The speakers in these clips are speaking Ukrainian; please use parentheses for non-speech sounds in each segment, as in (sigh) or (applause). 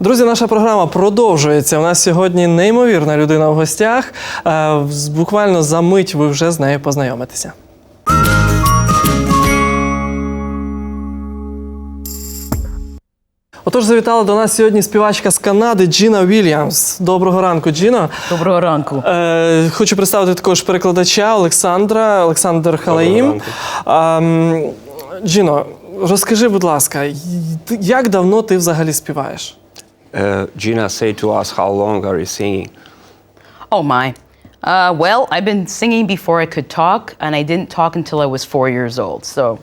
Друзі, наша програма продовжується. У нас сьогодні неймовірна людина в гостях. Е, Буквально за мить ви вже з нею познайомитеся. Отож, завітала до нас сьогодні співачка з Канади Джіна Вільямс. Доброго ранку, Джіно. Доброго ранку. Е, хочу представити також перекладача Олександра, Олександр Халаїм. ранку. А, Джіно, розкажи, будь ласка, як давно ти взагалі співаєш? Uh, Gina, say to us, how long are you singing? Oh my. Uh, well, I've been singing before I could talk, and I didn't talk until I was four years old. So,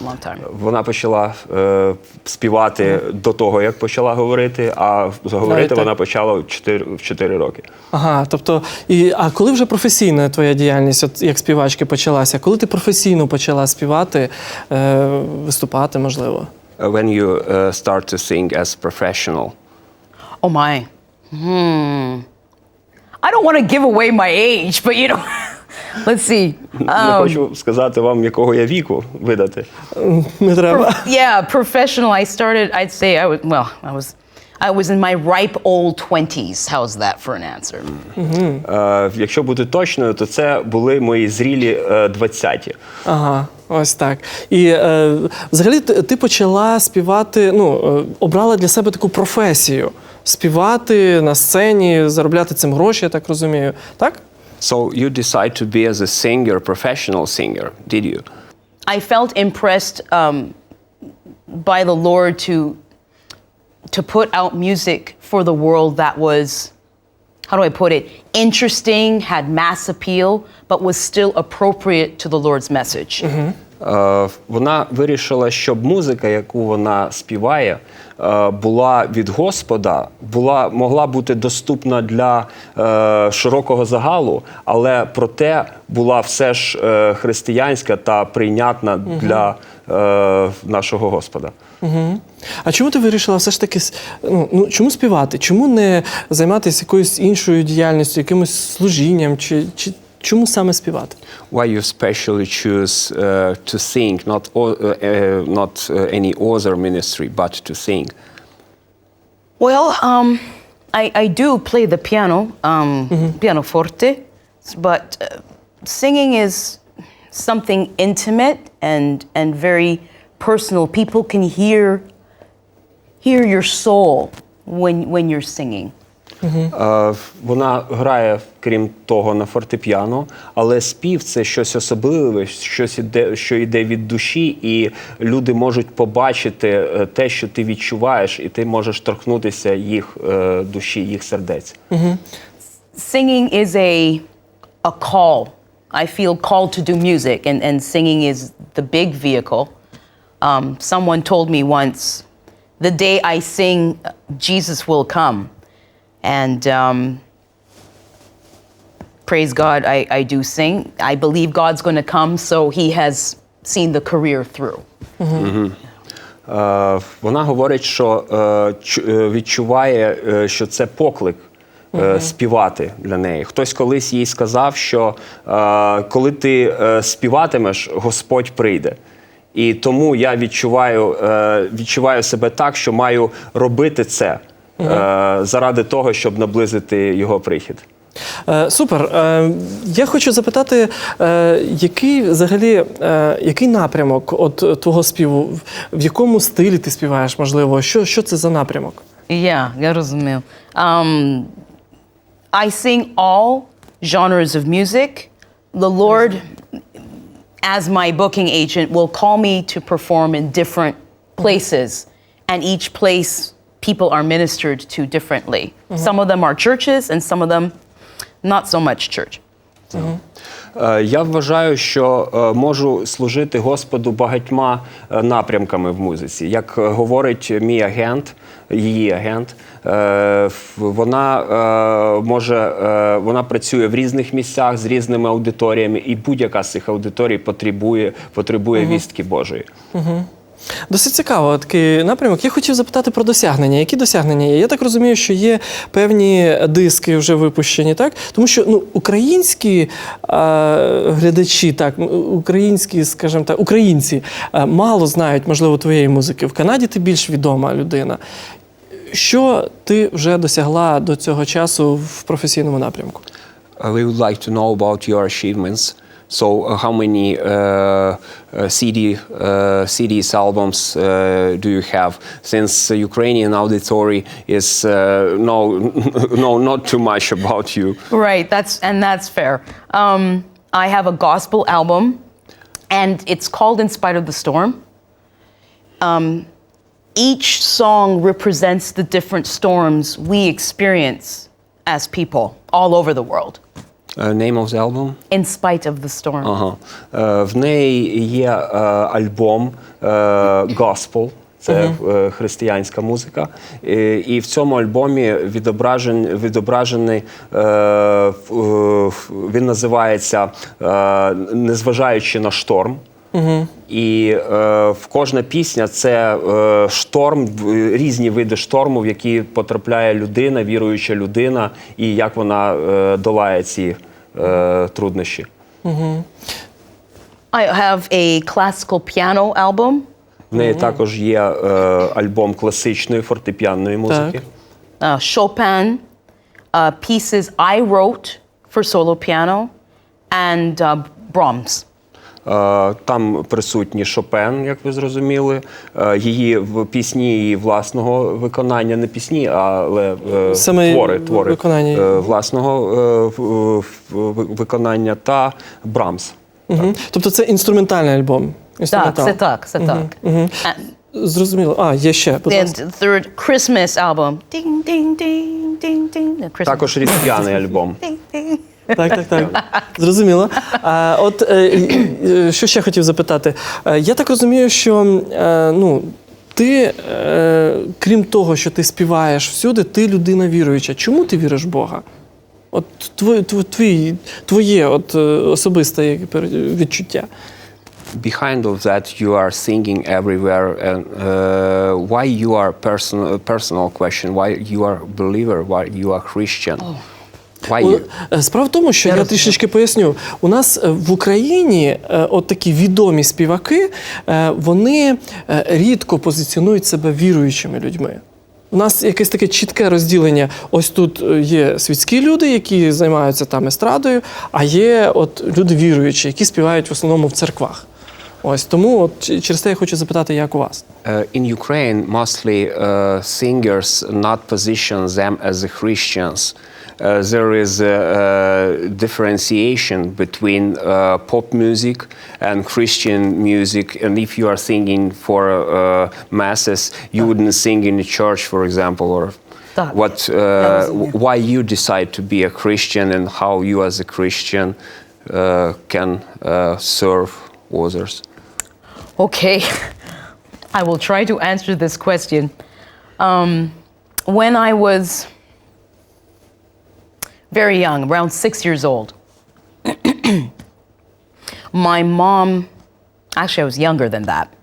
long time. Вона почала е, співати до того, як почала говорити, а заговорити так? вона почала в 4, в 4 роки. Ага, тобто, і, а коли вже професійна твоя діяльність, от як співачки почалася? Коли ти професійно почала співати, е, виступати, можливо? When you uh, start to sing as professional. Oh my. Hmm. I don't want to give away my age, but you know, let's see. Не Um, хочу сказати вам, якого я віку видати. Не треба. yeah, professional. I started. I'd say I was. Well, I was. I was in my ripe old twenties. How's that for an answer? Е, якщо бути точною, то це були мої зрілі е, 20-ті. Ага, ось так. І е, взагалі ти, ти почала співати, ну, е, обрала для себе таку професію. Співати на сцені, заробляти цим гроші, я так розумію. Так? So you decide to be as a singer, professional singer, did you? I felt impressed um, by the Lord to to put out music for the world that was how do I put it? Interesting, had mass appeal, but was still appropriate to the Lord's message. Е, Вона вирішила, щоб музика, яку вона співає, е, була від Господа, була могла бути доступна для е, широкого загалу, але проте була все ж е, християнська та прийнятна для нашого Господа. А чому ти вирішила все ж таки ну, ну, чому співати? Чому не займатися якоюсь іншою діяльністю, якимось служінням? Чи, чи чому саме співати? Why you specially choose uh, to sing, not uh, uh, not uh, any other ministry, but to sing? Well, um, I, I do play the piano, um, pianoforte, but uh, singing is something intimate and, and very personal. People can hear, hear your soul when, when you're singing. Е, Вона грає, крім того, на фортепіано, але спів це щось особливе, щось іде, що йде від душі, і люди можуть побачити е, те, що ти відчуваєш, і ти можеш торкнутися їх е, душі, їх сердець. Singing is a, a call. I feel called to do music, and, and singing is the big vehicle. Um, someone told me once, the day I sing, Jesus will come. And um, praise God, I, I do sing. I believe God's going to come, so He has seen the career through. Е, Вона говорить, що е, чу- е, відчуває, е, що це поклик. е, Співати для неї. Хтось колись їй сказав, що е, коли ти е, співатимеш, Господь прийде. І тому я відчуваю, е, відчуваю себе так, що маю робити це е, заради того, щоб наблизити його прихід. Е, супер. Е, я хочу запитати, е, який взагалі е, який напрямок от твого співу? В- якому стилі ти співаєш, можливо? Що, що це за напрямок? Yeah, я розумію. Um, I sing all genres of music. The Lord, as my booking agent, will call me to perform in different places, and each place people are ministered to differently. Some of them are churches, and some of them not so much church. Е, Я вважаю, що е, можу служити Господу багатьма е, напрямками в музиці. Як е, говорить мій агент, її агент, е, вона е, може е, вона працює в різних місцях з різними аудиторіями, і будь-яка з цих аудиторій потребує, потребує вістки Божої. Досить цікаво такий напрямок. Я хотів запитати про досягнення. Які досягнення є? Я так розумію, що є певні диски вже випущені, так? Тому що ну, українські е, глядачі, так, українські, скажімо так, українці е, мало знають, можливо, твоєї музики. В Канаді ти більш відома людина. Що ти вже досягла до цього часу в професійному напрямку? Uh, we would like to know about your achievements. So, uh, how many uh, uh, CD, uh, CDs, albums uh, do you have? Since uh, Ukrainian auditory is uh, no, (laughs) no, not too much about you. Right, that's and that's fair. Um, I have a gospel album, and it's called "In Spite of the Storm." Um, each song represents the different storms we experience as people all over the world. Uh, name of the album? In spite of the storm. Ага. Е, В неї є е, альбом е, Gospel. Це е, християнська музика. І, і в цьому альбомі відображен, відображений, е, в- е, в- він називається е, Незважаючи на шторм. І е, в кожна пісня це е, шторм, різні види шторму, в які потрапляє людина, віруюча людина, і як вона е, долає ці е, труднощі. I have a classical piano album. В неї також є е, альбом класичної фортепіанної музики. uh, Chopin, uh, pieces I wrote for solo piano, and uh, Brahms. Е, Там присутні Шопен, як ви зрозуміли, е, її в пісні її власного виконання, не пісні, але е, Саме твори, твори виконання. власного виконання та Брамс. Угу. Тобто це інструментальний альбом. Так, це так, це так. And Зрозуміло. А, є ще, будь ласка. the third Christmas album. Ding, ding, ding, ding, ding. Christmas. Також різдвяний альбом. Ding, ding. Так, так, так. Зрозуміло. А, от е, е, що ще хотів запитати? Е, я так розумію, що е, ну, ти, е, крім того, що ти співаєш всюди, ти людина віруюча. Чому ти віриш в Бога? От твоє, твоє, твоє от, е, особисте відчуття. Behind of that, you are singing everywhere. And uh, why you are person, personal question? Why you are believer? Why you are Christian? Why У- е, Справа в тому, що я, Я трішечки поясню. У нас е, в Україні е, от такі відомі співаки, вони рідко позиціонують себе віруючими людьми. У нас якесь таке чітке розділення. Ось тут є світські люди, які займаються там естрадою, а є от люди віруючі, які співають в основному в церквах. Ось тому от через те я хочу запитати, як у вас. In Ukraine, mostly uh, singers not position them as Christians. Uh, there is a, uh differentiation between uh, pop music and Christian music. And if you are singing for uh, masses, you wouldn't sing in a church, for example, or Так. what? Uh, розумію. why you decide to be a Christian and how you, as a Christian, uh, can uh, serve others. Okay, (laughs) I will try to answer this question. Um, when I was very young, around six years old, (clears throat) my mom, actually, I was younger than that.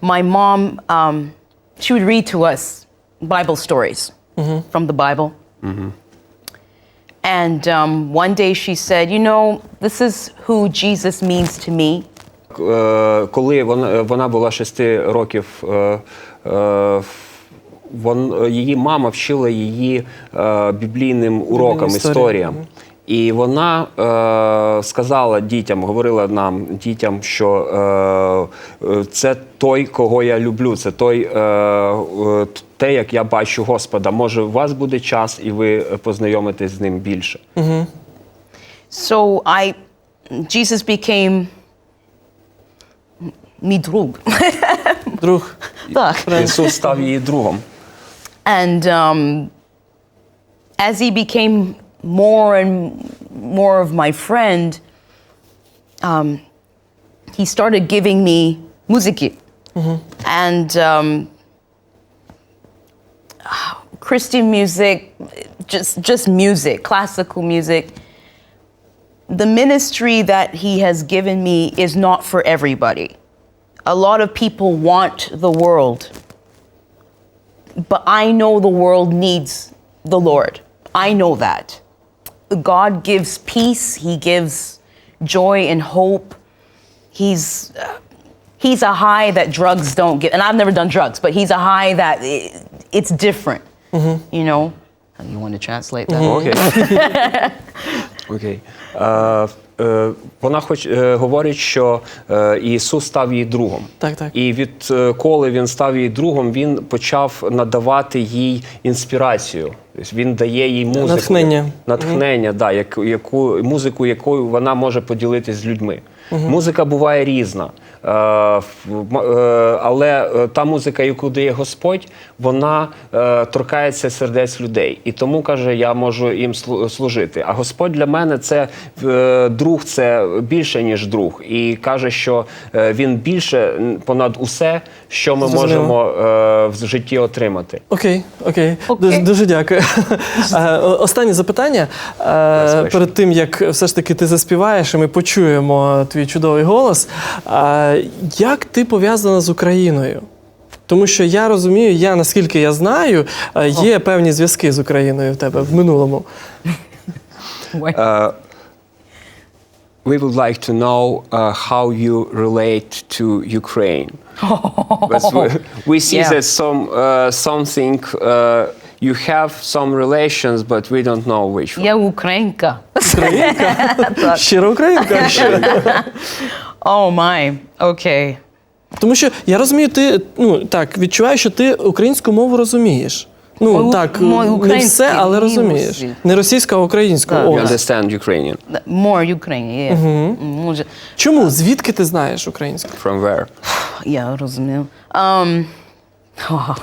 My mom, um, she would read to us Bible stories from the Bible. And um, one day she said, You know, this is who Jesus means to me. Е, Коли вона, вона була шести років, е, е, вон, її мама вчила її е, біблійним урокам, історіям. історіям. І вона е, сказала дітям, говорила нам, дітям, що е, е, це той, кого я люблю, це той, е, е, те, як я бачу Господа. Може, у вас буде час, і ви познайомитесь з ним більше. So I, Jesus became мій друг. Друг, Так. Ісус став її другом. And um, as he became more and more of my friend, um, he started giving me muziki. And um, Christian music, just, just music, classical music. The ministry that he has given me is not for everybody. A lot of people want the world but I know the world needs the Lord. I know that. God gives peace, He gives joy and hope. He's. Uh, he's a high that drugs don't give, and I've never done drugs, but he's a high that it, it's different, mm-hmm. you know. You want to translate that? Mm-hmm. Okay. (laughs) (laughs) okay. Uh, вона хоч е, говорить, що е, Ісус став її другом. Так, так. І відколи він став її другом, він почав надавати їй інспірацію. Тобто він дає їй музику. Натхнення. Натхнення, да, як, яку, музику, якою вона може поділитися з людьми. Музика буває різна. Е, е, але е, та музика, яку дає Господь, вона торкається сердець людей. І тому каже, я можу їм слу- служити. А Господь для мене це друг, це більше, ніж друг. І каже, що він більше понад усе, що ми Зрозуміло. можемо в житті отримати. Окей, окей. Окей. Дуже, дуже дякую. (laughs) Останнє запитання. Перед тим, як все ж таки ти заспіваєш, і ми почуємо твій чудовий голос. Е, Як ти пов'язана з Україною? Тому що я розумію, я наскільки я знаю, е, є певні зв'язки з Україною в тебе в минулому. Uh, we would like to know uh, how you relate to Ukraine. We, we see Yeah. that some uh, something uh, you have some relations, but we don't know which one. Я українка. Українка? Щира українка. Oh my. Okay. Тому що я розумію, ти ну так відчуваю, що ти українську мову розумієш. Ну Мою- так, не все, але розумієш. Не російська, а українська. Так. О. You understand Ukrainian? More Ukraine, yeah. Може, Чому? Звідки ти знаєш українську? From where? я розумію. Um, oh.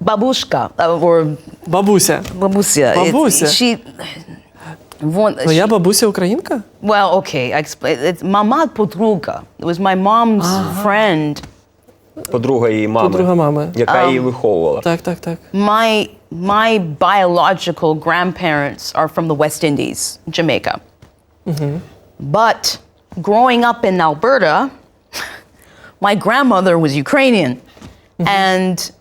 Бабушка, uh, or Бабуся. бабуся. it's- Бабуся. She, вон, Твоя бабуся українка? Well, okay, I explain. It's мама подруга. It was my mom's friend. Подруга її мами, Подруга мами. яка її виховувала. Так, так, так. My my biological grandparents are from the West Indies, Jamaica. But growing up in Alberta, (laughs) my grandmother was Ukrainian, and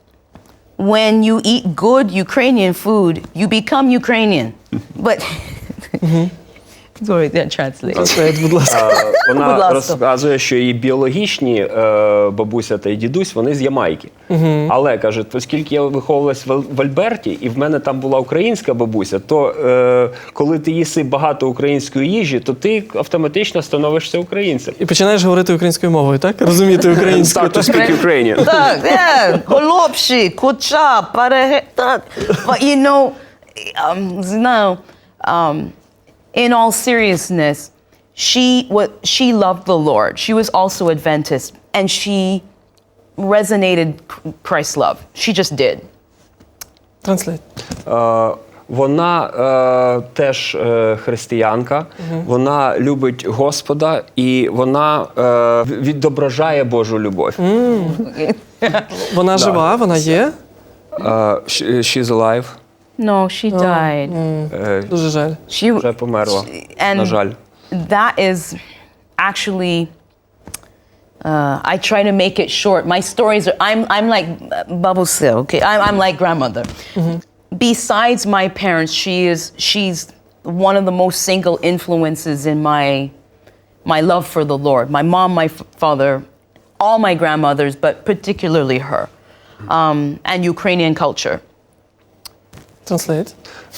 when you eat good Ukrainian food, you become Ukrainian. But (laughs) sorry, будь ласка. Е, Будь Вона ласка. розказує, що її біологічні е, бабуся та й дідусь вони з Ямайки. Але каже, оскільки я виховувалась в, Ал- в Альберті, і в мене там була українська бабуся, то е, коли ти їси багато української їжі, то ти автоматично становишся українцем. І починаєш говорити українською мовою, так? Розуміти українську. Start to так? speak Ukrainian. Так, yeah, голубші, куча, переге, так. But you know, um, знаю, um, in all seriousness, she what she loved the Lord. She was also Adventist, and she resonated Christ's love. She just did. Translate. Е, Вона е, теж е, християнка, вона любить Господа і вона е, відображає Божу любов. Вона жива, вона є. Е, she- she's alive. No, she died. Е, Дуже жаль. She вже померла. and На жаль. that is actually uh, I try to make it short. My stories are I'm I'm like Bubble Sil, okay? I'm I'm like grandmother. Besides my parents, she is she's one of the most single influences in my my love for the Lord. My mom, my f- father, all my grandmothers, but particularly her, um, and Ukrainian culture. Translate.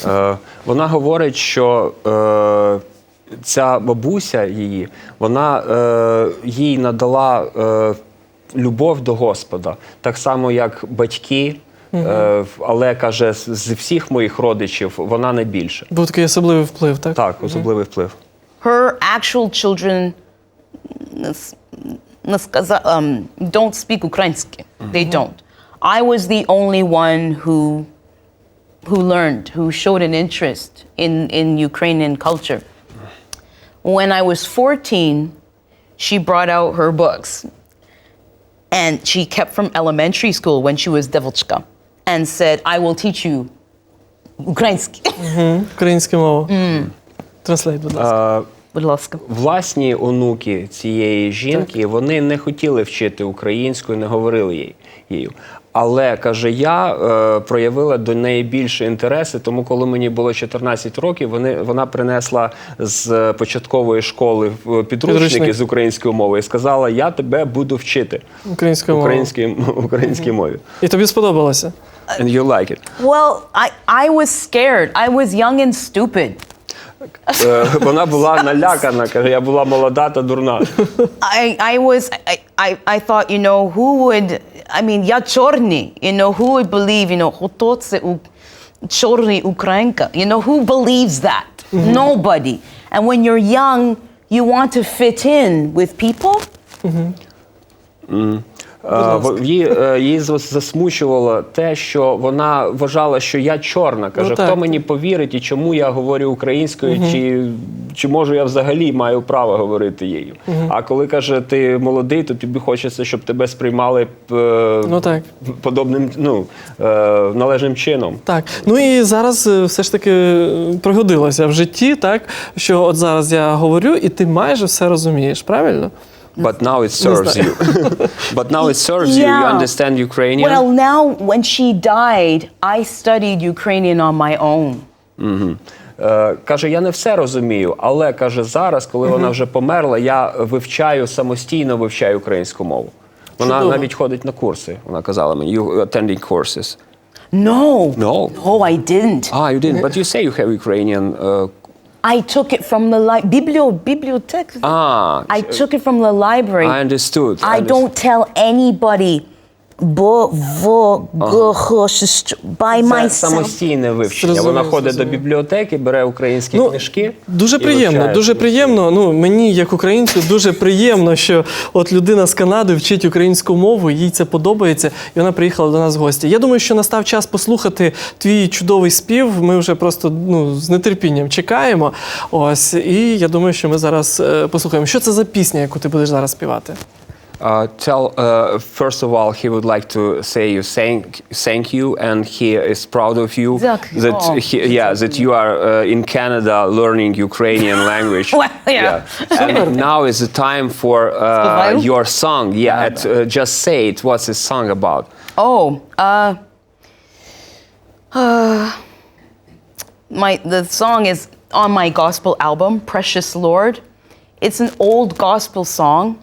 Е, Вона говорить, що е, ця бабуся її, вона е, їй надала е, любов до Господа, так само, як батьки. Е, але каже, з- з всіх моїх родичів вона найбільше. Був такий особливий вплив, так? Так, особливий вплив. her actual children нас- насказа- um, don't speak Ukrainsky. They don't. I was the only one who who learned, who showed an interest in, in Ukrainian culture. When I was 14, she brought out her books. And she kept from elementary school when she was Devilchka and said, I will teach you Ukrainsky. Українська мова. Translate, будь ласка. Е, Будь ласка. Власні онуки цієї жінки вони не хотіли вчити українською, не говорили їй. Але каже, я е, проявила до неї більше інтереси, тому коли мені було 14 років, вони, вона принесла з початкової школи в- підручники Підручник. з української мови і сказала: Я тебе буду вчити Українською мовою. українській, (laughs) українській мові. І тобі сподобалося? And you like it. Well, I, I was scared. I was young and stupid. Е, Вона була налякана, каже, я була молода та дурна. I, I was, I, I, I thought, you know, who would, I mean, я чорний, you know, who would believe, you know, хто це у, чорний українка? You know, who believes that? Nobody. And when you're young, you want to fit in with people. Е, Її, е, її засмучувало те, що вона вважала, що я чорна. Каже, Ну, хто мені повірить і чому я говорю українською, чи, чи можу я взагалі маю право говорити її. А коли каже, ти молодий, то тобі хочеться, щоб тебе сприймали е, Ну так. подобним, ну, е, належним чином. Так, ну і зараз все ж таки пригодилося в житті, так що от зараз я говорю, і ти майже все розумієш, правильно? But now it serves you. But now it serves you. You Yeah. understand Ukrainian? Well, now, when she died, I studied Ukrainian on my own. Е, каже, я не все розумію, але каже, зараз, коли вона вже померла, я вивчаю самостійно вивчаю українську мову. Вона Чудово. навіть ходить на курси. Вона казала мені, you attending courses. No. No. No, I didn't. Ah, you didn't, but you say you have Ukrainian. Uh, I took it from the li- biblio bibliothèque. ah, I took it from the library. I understood. I don't tell anybody. Бо в by Це самостійне вивчення. Зрозумів, Вона ходить зрозумів. до бібліотеки, бере українські Ну, книжки. Дуже приємно, дуже приємно. Ну мені, як українцю, дуже приємно, що от людина з Канади вчить українську мову, їй це подобається, і вона приїхала до нас в гості. Я думаю, що настав час послухати твій чудовий спів. Ми вже просто ну з нетерпінням чекаємо. Ось, і я думаю, що ми зараз е, послухаємо. Що це за пісня, яку ти будеш зараз співати? Uh, tell uh, first of all he would like to say you thank thank you and he is proud of you. That oh. he, yeah that you are uh, in Canada learning Ukrainian (laughs) language. Well, yeah, yeah. and now is the time for uh, your song. Yeah at, uh, just say it. What's the song about? Oh uh, my the song is on my gospel album Precious Lord. It's an old gospel song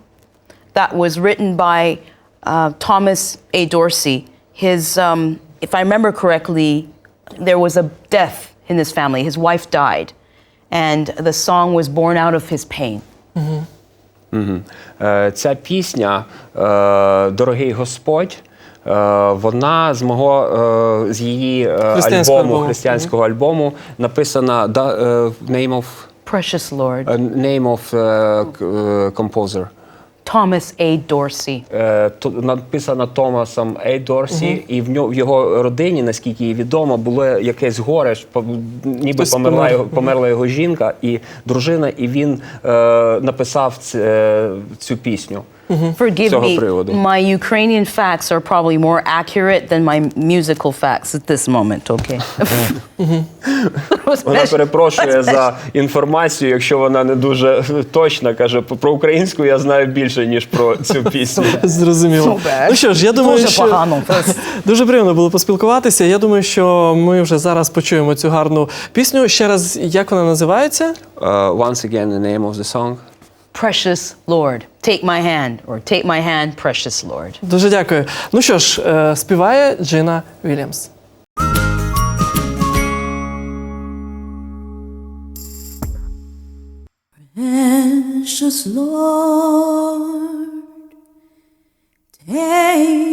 that was written by uh, Thomas A. Dorsey. His, um, if I remember correctly, there was a death in his family. His wife died, and the song was born out of his pain. Е, Ця пісня е, Дорогий Господь. е, Вона з мого е, з її е, Християнського альбому, альбому. християнського альбому написана да, е, name of Precious Lord, е, name of е, к- е, composer. Thomas A. Dorsey. Е, написана Томасом Ей Дорсі, і в нього в його родині, наскільки їй відомо, було якесь горе, ніби померла помер. його, померла його жінка і дружина, і він е, написав ц- цю пісню. Forgive Цього me, приводу. my Ukrainian facts are probably more accurate than my musical facts at this moment, okay? (laughs) Вона перепрошує за інформацію, якщо вона не дуже точна. Каже, про українську я знаю більше, ніж про цю пісню. Зрозуміло. Супер. Ну що ж, я думаю, Дуже що погано. (laughs) дуже приємно було поспілкуватися. Я думаю, що ми вже зараз почуємо цю гарну пісню. Ще раз, як вона називається? Uh, once again, the name of the song. Precious Lord, take my hand, or take my hand, precious Lord. Дуже дякую. Ну що ж, е, співає Джина Вільямс. Precious Lord, take